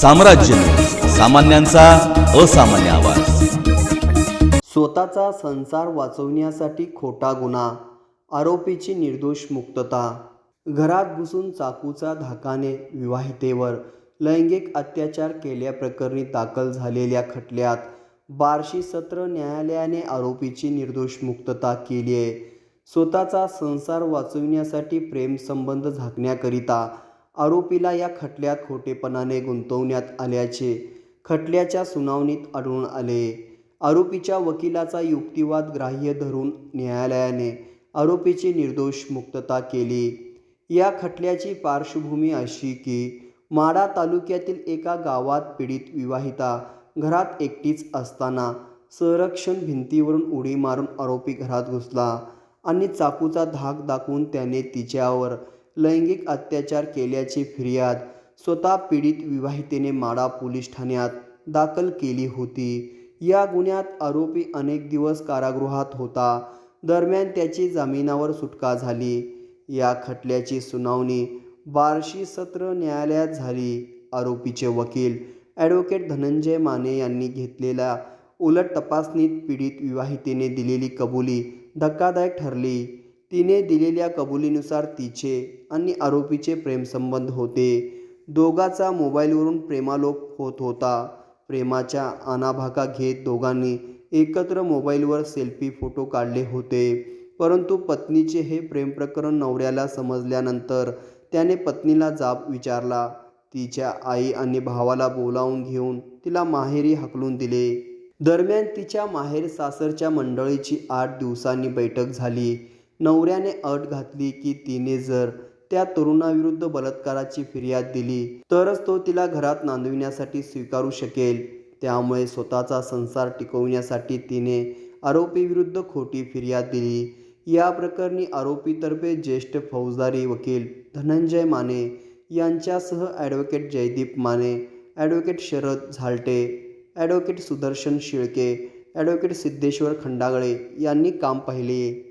साम्राज्य. सामान्यांचा असामान्य आवाज. स्वतःचा संसार वाचवण्यासाठी खोटा गुन्हा आरोपीची निर्दोष मुक्तता घरात घुसून चाकूचा धाकाने विवाहितेवर लैंगिक अत्याचार केल्याप्रकरणी दाखल झालेल्या खटल्यात बार्शी सत्र न्यायालयाने आरोपीची निर्दोष मुक्तता केली आहे. स्वतःचा संसार वाचविण्यासाठी प्रेमसंबंध झाकण्याकरिता आरोपीला या खटल्यात खोटेपणाने गुंतवण्यात आल्याचे खटल्याच्या सुनावणीत आढळून आले. आरोपीच्या वकिलाचा युक्तिवाद ग्राह्य धरून न्यायालयाने आरोपीची निर्दोष मुक्तता केली. या खटल्याची पार्श्वभूमी अशी की माडा तालुक्यातील एका गावात पीडित विवाहिता घरात एकटीच असताना संरक्षण भिंतीवरून उडी मारून आरोपी घरात घुसला आणि चाकूचा धाक दाखवून त्याने तिच्यावर लैंगिक अत्याचार केल्याची फिर्याद स्वतः पीडित विवाहितेने माडा पोलीस ठाण्यात दाखल केली होती. या गुन्ह्यात आरोपी अनेक दिवस कारागृहात होता. दरम्यान त्याची जामिनावर सुटका झाली. या खटल्याची सुनावणी बार्शी सत्र न्यायालयात झाली. आरोपीचे वकील ॲडव्होकेट धनंजय माने यांनी घेतलेल्या उलट तपासणीत पीडित विवाहितेने दिलेली कबुली धक्कादायक ठरली. तिने दिलेल्या कबुलीनुसार तिचे आणि आरोपीचे प्रेमसंबंध होते. दोघाचा मोबाईलवरून प्रेमालोप होत होता. प्रेमाच्या आनाभाका घेत दोघांनी एकत्र मोबाईलवर सेल्फी फोटो काढले होते. परंतु पत्नीचे हे प्रेमप्रकरण नवऱ्याला समजल्यानंतर त्याने पत्नीला जाब विचारला. तिच्या आई आणि भावाला बोलावून घेऊन तिला माहेरी हकलून दिले. दरम्यान तिच्या माहेर सासरच्या मंडळीची आठ दिवसांनी बैठक झाली. नवऱ्याने अट घातली की तिने जर त्या तरुणाविरुद्ध बलात्काराची फिर्याद दिली तरच तो तिला घरात नांदविण्यासाठी स्वीकारू शकेल. त्यामुळे स्वतःचा संसार टिकवण्यासाठी तिने आरोपीविरुद्ध खोटी फिर्याद दिली. या प्रकरणी आरोपीतर्फे ज्येष्ठ फौजदारी वकील धनंजय माने यांच्यासह advocate Jaydeep Mane advocate Sharad Zalte advocate Sudarshan Shilke advocate Siddheshwar Khandagale यांनी काम पाहिले.